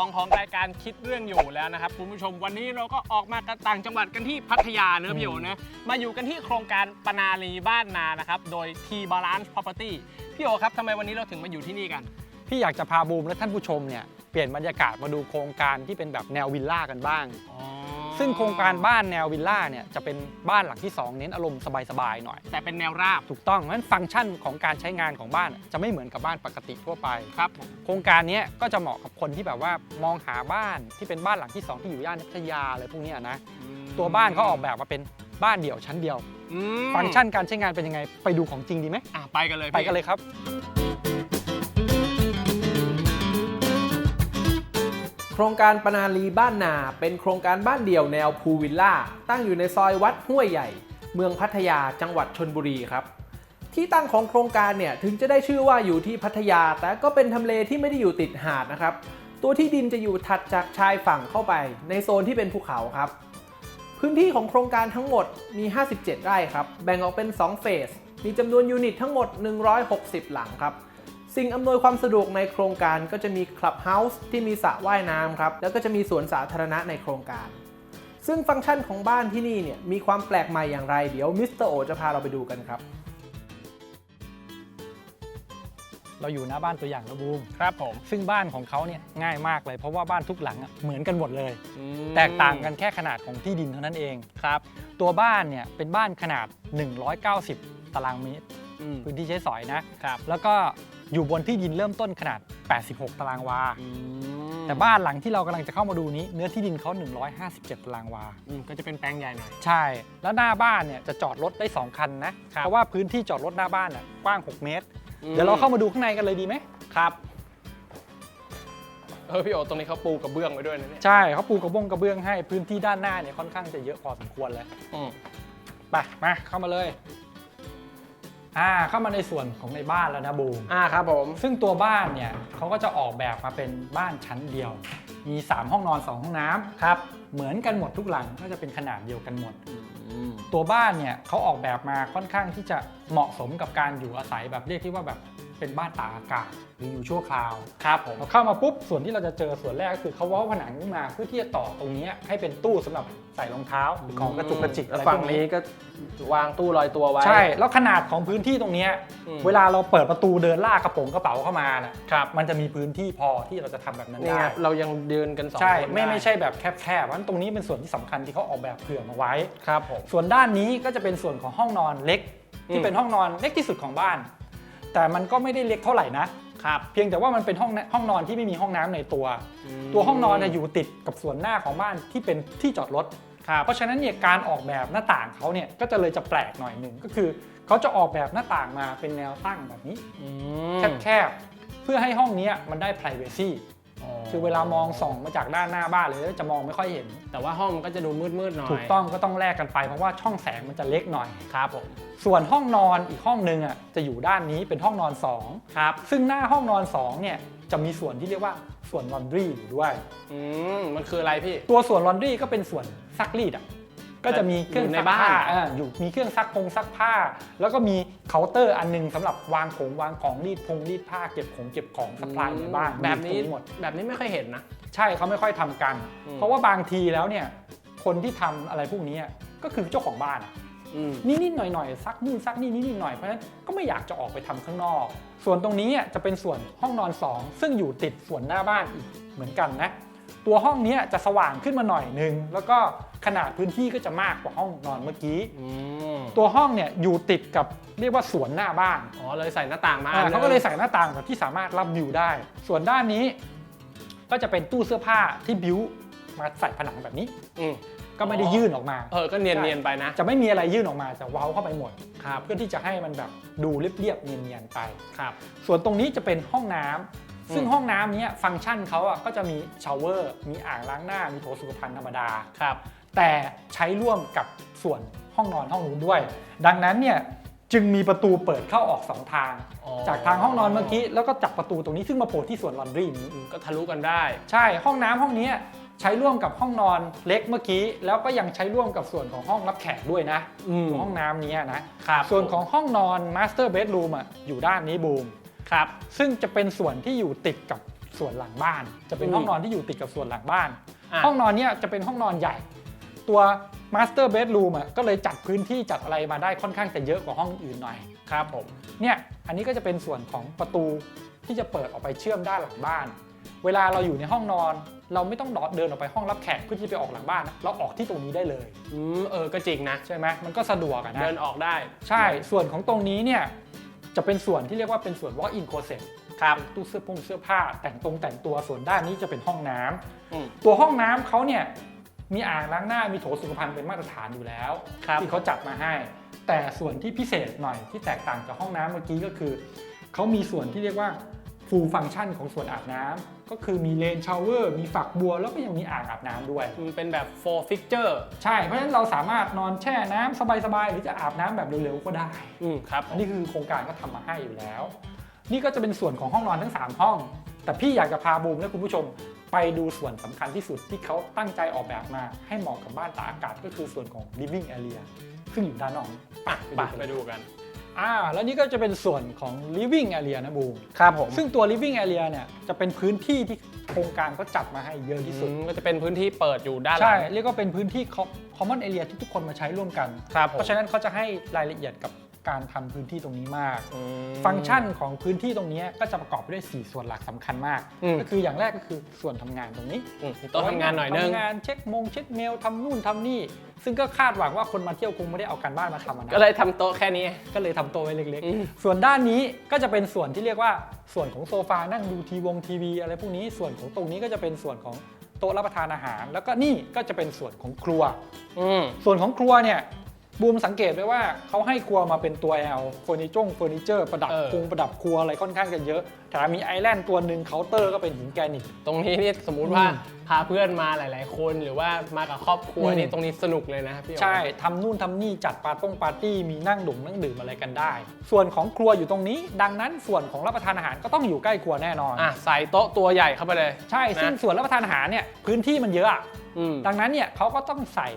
2 ของรายการคิดเรื่องอยู่แล้วนะครับคุณผู้ชมวันนี้เราก็ออกมากันต่างจังหวัดกันที่พัทยาเนอะพี่โอนะมาอยู่กันที่โครงการปนาลีบ้านนานะครับโดย T Balance Property พี่โอครับทำไมวันนี้เราถึงมาอยู่ที่นี่กัน พี่อยากจะพาบูมและท่านผู้ชมเนี่ยเปลี่ยนบรรยากาศมาดูโครงการที่เป็นแบบแนววิลล่ากันบ้าง ซึ่งโครงการบ้านแนววิลล่าเนี่ยจะเป็นบ้านหลังที่ 2 เน้นอารมณ์สบายๆหน่อย แต่เป็นแนวราบ ถูกต้องเพราะฉะนั้นฟังก์ชันของการใช้งานของบ้านจะไม่เหมือนกับบ้านปกติทั่วไปครับผมโครงการเนี้ยก็จะเหมาะกับคนที่แบบว่ามองหาบ้านที่เป็นบ้านหลังที่ 2 ที่อยู่ย่านพัทยาอะไรพวกเนี้ยนะตัวบ้านเขาออกแบบมาเป็นบ้านเดี่ยวชั้นเดียวอืมฟังก์ชันการใช้งานเป็นยังไงไปดูของจริงดีไหมอะไปกันเลยไปกันเลยครับ ครงการปนาลีบ้านนา เป็นโครงการบ้านเดี่ยวแนวพูลวิลล่า ตั้งอยู่ในซอยวัดห้วยใหญ่ เมืองพัทยาจังหวัดชนบุรีครับ ที่ตั้งของโครงการเนี่ยถึงจะได้ชื่อว่าอยู่ที่พัทยา แต่ก็เป็นทำเลที่ไม่ได้อยู่ติดหาดนะครับ ตัวที่ดินจะอยู่ถัดจากชายฝั่งเข้าไป ในโซนที่เป็นภูเขาครับ พื้นที่ของโครงการทั้งหมดมี 57 ไร่ครับ แบ่งออกเป็น 2 เฟส มีจำนวนยูนิตทั้งหมด 160 หลังครับ สิ่งอำนวยความสะดวกในโครงการก็จะมีคลับเฮาส์ที่มีสระว่ายน้ำครับ แล้วก็จะมีสวนสาธารณะในโครงการ ซึ่งฟังก์ชันของบ้านที่นี่เนี่ยมีความแปลกใหม่อย่างไร เดี๋ยวมิสเตอร์โอจะพาเราไปดูกันครับเราอยู่หน้าบ้านตัวอย่างแล้วบูมครับผม ซึ่งบ้านของเขาเนี่ยง่ายมากเลย เพราะว่าบ้านทุกหลังอะเหมือนกันหมดเลยอืมแตกต่างกันแค่ขนาดของที่ดินเท่านั้นเองครับ ตัวบ้านเนี่ยเป็นบ้านขนาด 190 ตารางเมตรอืมพื้นที่ใช้สอยนะครับ แล้วก็ อยู่บนที่ดินเริ่มต้นขนาด 86 ตารางวาอืมแต่บ้านหลังที่เรากำลังจะเข้ามาดูนี้ เนื้อที่ดินเขา157 ตารางวา อืมก็จะเป็นแปลงใหญ่หน่อย ใช่ แล้วหน้าบ้านเนี่ยจะจอดรถได้ 2 คันนะ ครับ เพราะว่าพื้นที่จอดรถหน้าบ้านน่ะกว้าง 6 เมตร เดี๋ยวเราเข้ามาดูข้างในกันเลยดีไหม ครับ เออพี่โอตรงนี้เขาปูกระเบื้องไว้ด้วยนะเนี่ยใช่เขาปูกระบงกระเบื้องให้พื้นที่ด้านหน้าเนี่ยค่อนข้างจะเยอะพอสมควรเลย อืมไปมาเข้ามาเลย อ่าเข้ามาในส่วนของในบ้านแล้วนะบูมอ่าครับผม ซึ่งตัวบ้านเนี่ยเขาก็จะออกแบบมาเป็นบ้านชั้นเดียว มี 3 ห้องนอน 2 ห้องน้ำครับ เหมือนกันหมดทุกหลังก็จะเป็นขนาดเดียวกันหมด ตัวบ้านเนี่ยเขาออกแบบมาค่อนข้างที่จะเหมาะสมกับการอยู่อาศัยแบบเรียกที่ว่าแบบ เป็นบ้านตากอากาศหรืออยู่ชั่วคราวครับผมเราเข้ามาปุ๊บส่วนที่เราจะเจอส่วนแรกก็คือเขาเว้าผนังขึ้นมาเพื่อที่จะต่อตรงนี้ให้เป็นตู้สำหรับใส่รองเท้าหรือของกระจุกกระจิกอะไรฝั่งพวกนี้ก็วางตู้ลอยตัวไว้ ใช่ แล้วขนาดของพื้นที่ตรงเนี้ยอืมเวลาเราเปิดประตูเดินลากกระโปรงกระเป๋าเข้ามานะครับมันจะมีพื้นที่พอที่เราจะทำแบบนั้นนี่ได้ไงเรายังเดินกันสองใช่คนไม่ด้ไม่ใช่แบบแคบๆเพราะฉะนั้นตรงนี้เป็นส่วนที่สำคัญที่เขาออกแบบเผื่อมาไว้ครับผมส่วนด้านนี้ก็จะเป็นส่วนของห้องนอนเล็กอืที่มเป็นห้องนอนเล็กที่สุดของบ้าน แต่มันก็ไม่ได้เล็กเท่าไหร่นะครับเพียงแต่ว่ามันเป็นห้องนห้องนอนที่ไม่มีห้องน้ำในตัว ตัวห้องนอนจะอยู่ติดกับส่วนหน้าของบ้านที่เป็นที่จอดรถ ครับ เพราะฉะนั้นเนี่ยการออกแบบหน้าต่างเขาเนี่ยก็จะเลยจะแปลกหน่อยหนึ่งก็คือเขาจะออกแบบหน้าต่างมาเป็นแนวตั้งแบบนี้ อืมแคบๆเพื่อให้ห้องเนี้ยมันได้ privacy คือเวลามองส่องมาจากด้านหน้าบ้านเลยจะมองไม่ค่อยเห็น แต่ว่าห้องมันก็จะดูมืดๆหน่อยถูกต้องก็ต้องแลกกันไปเพราะว่าช่องแสงมันจะเล็กหน่อยครับผมส่วนห้องนอนอีกห้องหนึ่งอะจะอยู่ด้านนี้เป็นห้องนอนครับ2ซึ่งหน้าห้องนอน2เนี่ยจะมีส่วนที่เรียกว่าส่วนลอนดรีอยู่ด้วยอืมมันคืออะไรพี่ ตัวส่วนลอนดรีก็เป็นส่วนซักรีดอะ ก็จะมีเครื่องอยู่ในซักบ้านผ้าอ่าอยู่มีเครื่องซักพงซักผ้า แล้วก็มีเคาน์เตอร์อันหนึงสำหรับวางของวางของรีดพงรีดผ้าเก็บของเก็บของสปายในบ้านแบบนี้มีตรงหมดแบบนี้ไม่ค่อยเห็นนะ ใช่เขาไม่ค่อยทำกันอืมเพราะว่าบางทีแล้วเนี่ยคนที่ทำอะไรพวกนี้อะก็คือเจ้าของบ้านอะอืมนิดๆหน่อยๆซักนู่นซักนี่นิดๆหน่อยๆเพราะฉะนั้นก็ไม่อยากจะออกไปทำข้างนอก ส่วนตรงนี้อะจะเป็นส่วนห้องนอน 2 ซึ่งอยู่ติดส่วนหน้าบ้านอีกเหมือนกันนะ ตัวห้องเนี้ยจะสว่างขึ้นมาหน่อยนึง แล้วก็ขนาดพื้นที่ก็จะมากกว่าห้องนอนเมื่อกี้ อืมตัวห้องเนี่ยอยู่ติดกับเรียกว่าสวนหน้าบ้านอ๋อเลยใส่หน้าต่างมาอ่าอันเขาก็เลยใส่หน้าต่างแบบที่สามารถรับวิวได้ ส่วนด้านนี้ ก็จะเป็นตู้เสื้อผ้าที่บิวมาใส่ผนังแบบนี้ อืมก็ไม่ได้ยื่นออกมา เออก็เนียนๆไปนะจะไม่มีอะไรยื่นออกมาจะเว้าเข้าไปหมด ครับเพื่อที่จะให้มันแบบดูเรียบๆเนียนๆไป ครับ ส่วนตรงนี้จะเป็นห้องน้ำ ซึ่งอืมห้องน้ำเนี้ยฟังก์ชันเขาอะก็จะมีชาวเวอร์มีอ่างล้างหน้ามีโถสุขภัณฑ์ธรรมดาครับ แต่ใช้ร่วมกับส่วนห้องนอนห้องนู้นด้วย ดังนั้นเนี่ยจึงมีประตูเปิดเข้าออกสองทางอ๋อจากทางห้องนอนเมื่อกี้แล้วก็จากประตูตรงนี้ซึ่งมาโผล่ที่ส่วนลอนดรีนี้อืมก็ทะลุกันได้ ใช่ห้องน้ำห้องเนี้ยใช้ร่วมกับห้องนอนเล็กเมื่อกี้ แล้วก็ยังใช้ร่วมกับส่วนของห้องรับแขกด้วยนะอืมห้องน้ำเนี้ยนะครับส่วนของห้องนอน Master Bedroom อะอยู่ด้านนี้บูม ครับซึ่งจะเป็นส่วนที่อยู่ติดกับส่วนหลังบ้าน จะเป็นอืมห้องนอนที่อยู่ติดกับส่วนหลังบ้าน อะ ห้องนอนเนี่ยจะเป็นห้องนอนใหญ่ ตัวมาสเตอร์เบดรูมอะก็เลยจัดพื้นที่จัดอะไรมาได้ค่อนข้างจะเยอะกว่าห้องอื่นหน่อย ครับผม เนี่ย อันนี้ก็จะเป็นส่วนของประตูที่จะเปิดออกไปเชื่อมด้านหลังบ้าน เวลาเราอยู่ในห้องนอน เราไม่ต้องเดินออกไปห้องรับแขกเพื่อที่จะไปออกหลังบ้านนะเราออกที่ตรงนี้ได้เลย อืมเออก็จริงนะ ใช่ไหมมันก็สะดวกอะนะ เดินออกได้ ใช่ ส่วนของตรงนี้เนี่ย จะเป็นส่วนที่เรียกว่าเป็นส่วน walk in closet ครับตู้เสื้อผงเสื้อผ้า แต่งตรงแต่งตัวส่วนด้านนี้จะเป็นห้องน้ำอืม ตัวห้องน้ำเขาเนี่ยมีอ่างล้างหน้ามีโถสุขภัณฑ์เป็นมาตรฐานอยู่แล้วครับ ที่เขาจัดมาให้ แต่ส่วนที่พิเศษหน่อยที่แตกต่างจากห้องน้ำเมื่อกี้ก็คือเขามีส่วนที่เรียกว่า full function ของส่วนอาบน้ำก็คือมีเลนชาวเวอร์มีฝักบัว แล้วก็ยังมีอ่างอาบน้ำด้วย มันเป็นแบบ four fixture ใช่ เพราะฉะนั้นเราสามารถนอนแช่น้ำสบายๆ หรือจะอาบน้ำแบบเร็วๆ ก็ได้ อืมครับ อันนี้คือโครงการก็ทำมาให้อยู่แล้ว นี่ก็จะเป็นส่วนของห้องนอนทั้ง 3 ห้อง แต่พี่อยากจะพาบูมและคุณผู้ชม ไปดูส่วนสำคัญที่สุดที่เขาตั้งใจออกแบบมา ให้เหมาะกับบ้านตากอากาศก็คือส่วนของ living area ซึ่งอยู่ด้านนอกอะไปกันไปดูกัน อ่าแล้วนี่ก็จะเป็นส่วนของ living area นะบูมครับผมซึ่งตัว living area เนี่ยจะเป็นพื้นที่ที่โครงการเขาจัดมาให้เยอะที่สุด ก็จะเป็นพื้นที่เปิดอยู่ด้านหลัใช่ ง เรียกว่าเป็นพื้นที่ common area ที่ทุกคนมาใช้ร่วมกัน ครับผม เพราะฉะนั้นเขาจะให้รายละเอียดกับ การทำพื้นที่ตรงนี้มากอืมฟังก์ชันของพื้นที่ตรงนี้ก็จะประกอบไปด้วย 4 ส่วนหลักสำคัญมากอืมก็คืออย่างแรกก็คือส่วนทำงานตรงนี้อืมมีโต๊ะทำงานหน่อยนึงทำงานเช็คมงเช็คเมลทำนู่นทำนี่ ซึ่งก็คาดหวังว่าคนมาเที่ยวคงไม่ได้เอาการบ้านมาทำอะนะก็เลยทำโต๊ะแค่นี้ ก็เลยทำโต๊ะไว้เล็กอืมๆส่วนด้านนี้ก็จะเป็นส่วนที่เรียกว่าส่วนของโซฟานั่งดูทีวงทีวีอะไรพวกนี้ส่วนของตรงนี้ก็จะเป็นส่วนของโต๊ะรับประทานอาหาร แล้วก็นี่ก็จะเป็นส่วนของครัวอืมส่วนของครัวเนี่ย บูมสังเกตไว้ว่าเขาให้ครัวมาเป็นตัว L เฟอร์นิเจอร์เฟอร์นิเจอร์ประดับเออ คงประดับครัวอะไรค่อนข้างจะเยอะแถมมีไอแลนด์ตัวหนึ่งเคาน์เตอร์ก็เป็นหินแกรนิต ตรงนี้นี่สมมุติว่าอืมพาเพื่อนมาหลาย ๆ คนหรือว่ามากับครอบครัวอืม นี่ตรงนี้สนุกเลยนะพี่โอ๋ใช่ทำนู่นทำนี่จัดปาร์ต้งปาร์ตี้มีนั่งดื่มนั่งดื่มอะไรกันได้ ส่วนของครัวอยู่ตรงนี้ ดังนั้นส่วนของรับประทานอาหารก็ต้องอยู่ใกล้ครัวแน่นอน อะใส่โต๊ะตัวใหญ่เข้าไปเลย ใช่ซึ่งนะ ส่วนรับประทานอาหารเนี่ยพื้นที่มันเยอะอะอืม ดังนั้นเนี่ยเขาก็ต้องใส่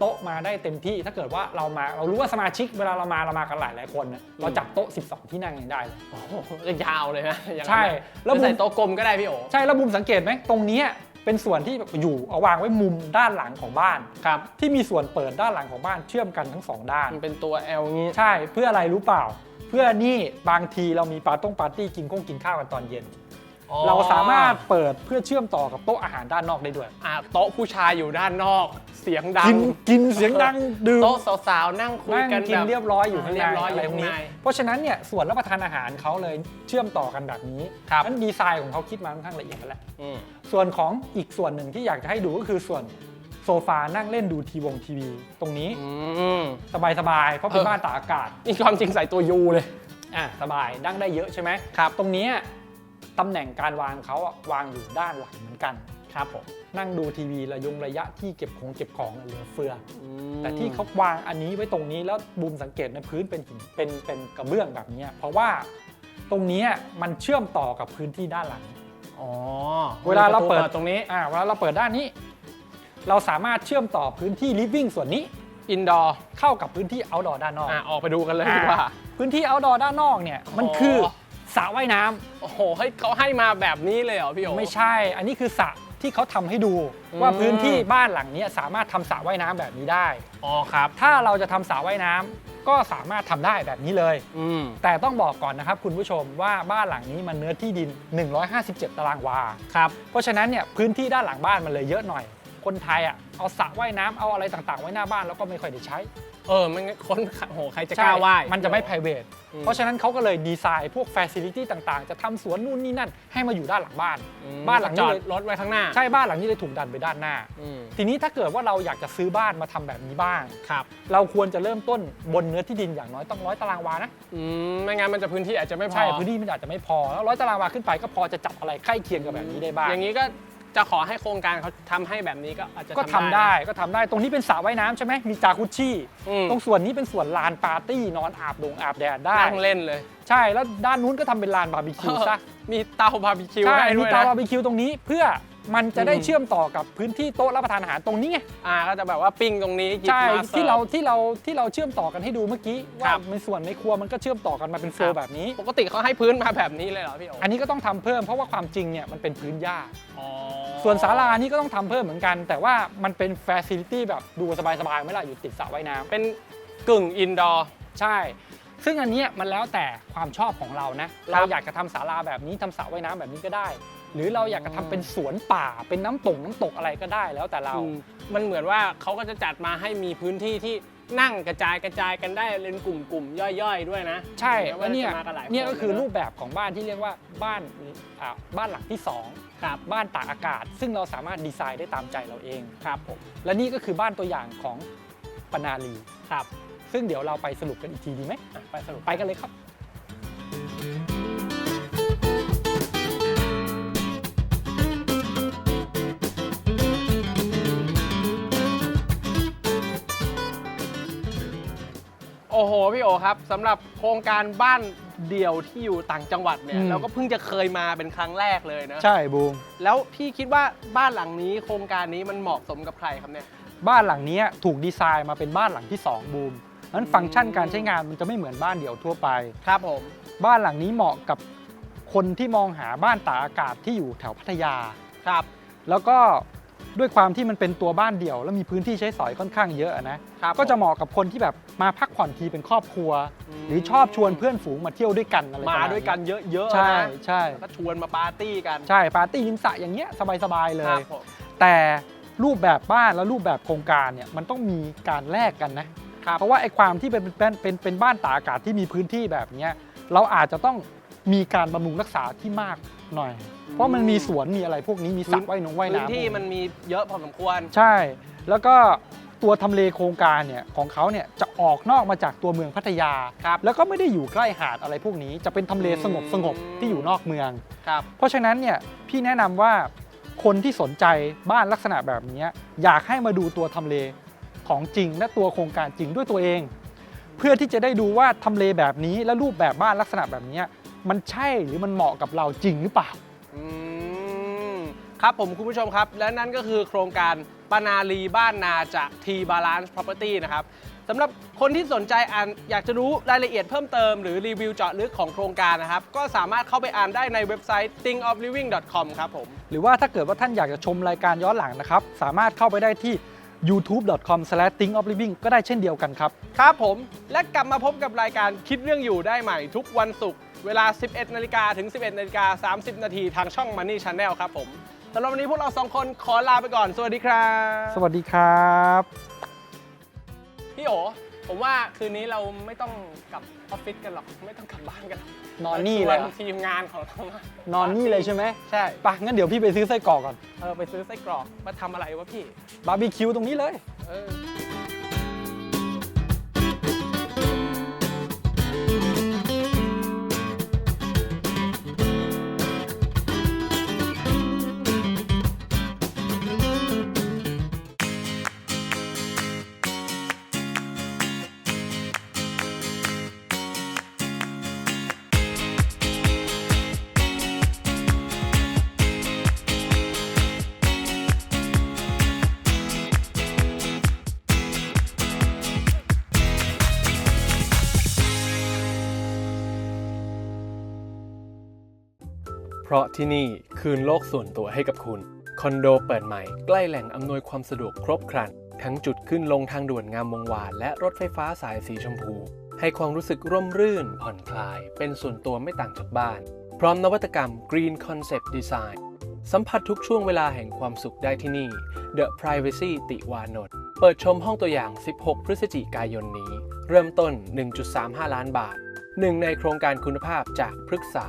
โต๊ะมาได้เต็มที่ ถ้าเกิดว่าเรามาเรารู้ว่าสมาชิกเวลาเรามาเรามากันหลายหลายๆคนเนี่ยเราจัดโต๊ะ 12 ที่นั่งยังได้เลย โอ้โหจะยาวเลยนะอย่างนั้นใช่นะแล้แล้ววมุมใส่โต๊ะกลมก็ได้พี่โอ๋ใช่แล้วมุมสังเกตไหมตรงเนี้ยเป็นส่วนที่แบบอยู่เอาวางไว้มุมด้านหลังของบ้าน ครับ ที่มีส่วนเปิดด้านหลังของบ้านเชื่อมกันทั้งสองด้าน มันเป็นตัว L งี้ใช่เพื่ออะไรรู้เปล่า เพื่อนี่บางทีเรามีปาร์ต้งปาร์ตี้กินข้งกินข้าวกันตอนเย็นอ๋อ เราสามารถเปิดเพื่อเชื่อมต่อกับโต๊ะอาหารด้านนอกได้ด้วย อะโต๊ะผู้ชายอยู่ด้านนอก เสียงดังกินกินเสียงดังดื่มโต๊ะสาวๆนั่งคุยนั่งกันกินแบบ เรียบร้อยอยู่ข้างในเรียบร้อยออะไรยู่พวข้ากงนี้ในเพราะฉะนั้นเนี่ยส่วนรับประทานอาหารเขาเลยเชื่อมต่อกันแบบนี้ครับ นั้นดีไซน์ของเขาคิดมาค่อนข้างละเอียดแล้วแหละอืมส่วนของอีกส่วนหนึ่งที่อยากจะให้ดูก็คือส่วนโซฟานั่งเล่นดูทีวงทีวีตรงนี้ อืม สบายๆ เพราะเป็นเออ บ้านตากอากาศ นี่ความจริงใส่ตัวยูเลย อะสบายนั่งได้เยอะใช่ไหมครับ ตรงเนี้ย ตำแหน่งการวางเขาอะวางอยู่ด้านหลังเหมือนกัน ครับผมนั่งดูทีวีระยงระยะที่เก็บของเก็บของเหลือเฟืออือมแต่ที่เขาวางอันนี้ไว้ตรงนี้แล้วบูมสังเกตในพื้นเป็นหินเป็นเป็นกระเบื้องแบบเนี้ยเพราะว่าตรงเนี้ยมันเชื่อมต่อกับพื้นที่ด้านหลัง อ๋อเวลาเราเปิด ตรงนี้ อ่าเวลาเราเปิดด้านนี้ เราสามารถเชื่อมต่อพื้นที่ living ส่วนนี้ อินดอร์เข้ากับพื้นที่ outdoor ด้านนอก อะออกไปดูกันเลยดีกว่า พื้นที่ outdoor ด้านนอกเนี่ยมันอ๋อคือ สระว่ายน้ำโอ้โหเฮ้ยเขาให้มาแบบนี้เลยเหรอพี่โอ ไม่ใช่ อันนี้คือสระที่เขาทำให้ดู อืม ว่าพื้นที่บ้านหลังเนี้ยสามารถทำสระว่ายน้ำแบบนี้ได้ อ๋อครับ ถ้าเราจะทำสระว่ายน้ำก็สามารถทำได้แบบนี้เลย อืม แต่ต้องบอกก่อนนะครับคุณผู้ชมว่าบ้านหลังนี้มันเนื้อที่ดิน 157 ตารางวา ครับ เพราะฉะนั้นเนี่ยพื้นที่ด้านหลังบ้านมันเลยเยอะหน่อย คนไทยอะเอาสระว่ายน้ำเอาอะไรต่างๆ ไว้หน้าบ้านแล้วก็ไม่ค่อยได้ใช้ เออมันคนโอ้โหใครจะกล้าว่ายมันจะไม่ private อืมเพราะฉะนั้นเขาก็เลยดีไซน์พวก facility ต่างๆ จะทำสวนนู่นนี่นั่นให้มาอยู่ด้านหลังบ้าน อืมบ้านหลังจนี้อดเลยรถไว้ข้างหน้าใช่บ้านหลังนี้เลยถูกดันไปด้านหน้า อืมทีนี้ถ้าเกิดว่าเราอยากจะซื้อบ้านมาทำแบบนี้บ้าง ครับเราควรจะเริ่มต้นบนเนื้อที่ดินอย่างน้อยต้องร้อยตารางวานะ อืมไม่งั้นมันจะพื้นที่อาจจะไม่พอใช่พื้นที่มันอาจจะไม่พอแล้วร้อยตารางวาขึ้นไปก็พอจะจับอะไรใกล้เคียงกับแบบนี้ได้บ้าง อย่างนี้ก็ จะขอให้โครงการเขาทำให้แบบนี้ก็อาจจะก็ทำได้ ก็ทำได้ ตรงนี้เป็นสระว่ายน้ำใช่ไหมมีจากุชชี่ อืมตรงส่วนนี้เป็นส่วนลานปาร์ตี้นอนอาบดงอาบแดดได้ นั่งเล่นเลยใช่ แล้วด้านนู้นก็ทำเป็นลานบาร์บีคิวซะมีเตาบาร์บีคิวใช่ให้มีด้วยเตานะ บาร์บีคิวตรงนี้เพื่อ มันจะได้อืมเชื่อมต่อกับพื้นที่โต๊ะรับประทานอาหารตรงนี้ไงอ่าก็จะแบบว่าปิ้งตรงนี้หยิบใช่มาสิที่ฟเราที่เราที่เราเชื่อมต่อกันให้ดูเมื่อกี้ครัว่าบในส่วนในครัวมันก็เชื่อมต่อกันมาเป็นโฟลครับว์แบบนี้ ปกติเขาให้พื้นมาแบบนี้เลยเหรอพี่โออันนี้ก็ต้องทำเพิ่มเพราะว่าความจริงเนี่ยมันเป็นพื้นหญ้า อ๋อส่วนศาลานี่ก็ต้องทำเพิ่มเหมือนกัน แต่ว่ามันเป็นฟ a ซิลิตี้แบบดูสบายๆไหมล่ะอยู่ติดสระว่ายน้ำ เป็นกึ่งอินดอร์ ใช่ ซึ่งอันเนี้ยมันแล้วแต่ความชอบของเรานะเราอยากจะทำศาลาแบบนี้ทำสระว่ายน้ำแบบนี้ก็ได้ หรือเราอยากจะทำเป็นสวนป่าเป็นน้ำตกน้ำตกอะไรก็ได้แล้วแต่เราอืมมันเหมือนว่าเขาก็จะจัดมาให้มีพื้นที่ที่นั่งกระจายกระจายกันได้เป็นกลุ่มกลุ่มๆย่อยๆ ด้วยนะ ใช่ไม่แล้วเนี่ยจะมากันหลายเนี่ยก็คือนะรูปแบบของบ้านที่เรียกว่าบ้านอ่าบ้านหลังที่สองครับบ้านตากอากาศ ซึ่งเราสามารถดีไซน์ได้ตามใจเราเองครับผมและนี่ก็คือบ้านตัวอย่างของปนาลีครับ ซึ่งเดี๋ยวเราไปสรุปกันอีกทีดีไหมอะไปสรุปไปกันเลยครับ พี่โอครับสำหรับโครงการบ้านเดี่ยวที่อยู่ต่างจังหวัดเนี่ยอืม เราก็เพิ่งจะเคยมาเป็นครั้งแรกเลยนะใช่บูม แล้วพี่คิดว่าบ้านหลังนี้โครงการนี้มันเหมาะสมกับใครครับเนี่ย บ้านหลังนี้ถูกดีไซน์มาเป็นบ้านหลังที่ 2 บูมนั้นฟังก์ชันการใช้งานมันจะไม่เหมือนบ้านเดี่ยวทั่วไป ครับผม บ้านหลังนี้เหมาะกับคนที่มองหาบ้านตากอากาศที่อยู่แถวพัทยา ครับ แล้วก็ ด้วยความที่มันเป็นตัวบ้านเดี่ยว แล้วมีพื้นที่ใช้สอยค่อนข้างเยอะนะ ครับก็จะเหมาะกับคนที่แบบมาพักผ่อนทีเป็นครอบครัวหรือชอบชวนเพื่อนฝูงมาเที่ยวด้วยกันอะไรประมาณด้วยกันเยอะๆใช่นะใช่แล้วก็ชวนมาปาร์ตี้กันใช่ปาร์ตี้ริมสระอย่างเงี้ยสบายๆเลครัย บผมแต่รูปแบบบ้านและรูปแบบโครงการเนี่ยมันต้องมีการแลกกันนะ ครับเพราะว่าไอ้ความที่เป็นเป็นเป็นเป็นบ้านตากอากาศที่มีพื้นที่แบบเนี้ยเราอาจจะต้องมีการบำรุงรักษาที่มาก หน่อย เพราะมันมีสวนมีอะไรพวกนี้มีสระว่ายนงว่ายพื้นน้ำที่มันมีเยอะพอสมควร ใช่ แล้วก็ตัวทำเลโครงการเนี่ยของเขาเนี่ยจะออกนอกมาจากตัวเมืองพัทยา ครับ แล้วก็ไม่ได้อยู่ใกล้หาดอะไรพวกนี้ จะเป็นทำเลสงบสงบๆที่อยู่นอกเมือง ครับ เพราะฉะนั้นเนี่ยพี่แนะนำว่าคนที่สนใจบ้านลักษณะแบบนี้อยากให้มาดูตัวทำเลของจริงและตัวโครงการจริงด้วยตัวเอง เพื่อที่จะได้ดูว่าทำเลแบบนี้และรูปแบบบ้านลักษณะแบบนี้ มันใช่หรือมันเหมาะกับเราจริงหรือเปล่า อืมครับผมคุณผู้ชมครับ และนั่นก็คือโครงการปนาลีบ้านนาจาก T Balance Property นะครับสำหรับคนที่สนใจอ่านอยากจะรู้รายละเอียดเพิ่มเติมหรือรีวิวเจาะลึกของโครงการนะครับ ก็สามารถเข้าไปอ่านได้ในเว็บไซต์ thinkofliving.com ครับผม หรือว่าถ้าเกิดว่าท่านอยากจะชมรายการย้อนหลังนะครับ สามารถเข้าไปได้ที่ youtube.com/thinkofliving ก็ได้เช่นเดียวกันครับ ครับผมและกลับมาพบกับรายการคิดเรื่องอยู่ได้ใหม่ทุกวันศุกร์ เวลา 11 นาฬิกาถึง 11 นาฬิกา 30 นาทีทางช่อง Money Channel ครับผมสำหรับวันนี้พวกเราสองคนขอลาไปก่อน สวัสดีครับ สวัสดีครับ พี่โอผมว่าคืนนี้เราไม่ต้องกลับออฟฟิศกันหรอก ไม่ต้องกลับบ้านกันหรอกนอนนี่เลยชเหรวอทีมงานของเรามานอนนี่เลยใช่ไหมใช่ไปะงั้นเดี๋ยวพี่ไปซื้อไส้กรอกก่อน เออไปซื้อไส้กรอกมาทำอะไรวะพี่ บาร์บีคิวตรงนี้เลย เออ เพราะที่นี่คืนโลกส่วนตัวให้กับคุณ คอนโดเปิดใหม่ใกล้แหล่งอำนวยความสะดวกครบครัน ทั้งจุดขึ้นลงทางด่วนงามวงวาน และรถไฟฟ้าสายสีชมพู ให้ความรู้สึกร่มรื่น ผ่อนคลาย เป็นส่วนตัวไม่ต่างจากบ้าน พร้อมนวัตกรรม Green Concept Design สัมผัสทุกช่วงเวลาแห่งความสุขได้ที่นี่ The Privacy ติวานนท์เปิดชมห้องตัวอย่าง 16 พฤศจิกายนนี้ เริ่มต้น 1.35 ล้านบาท หนึ่งในโครงการคุณภาพจากพฤกษา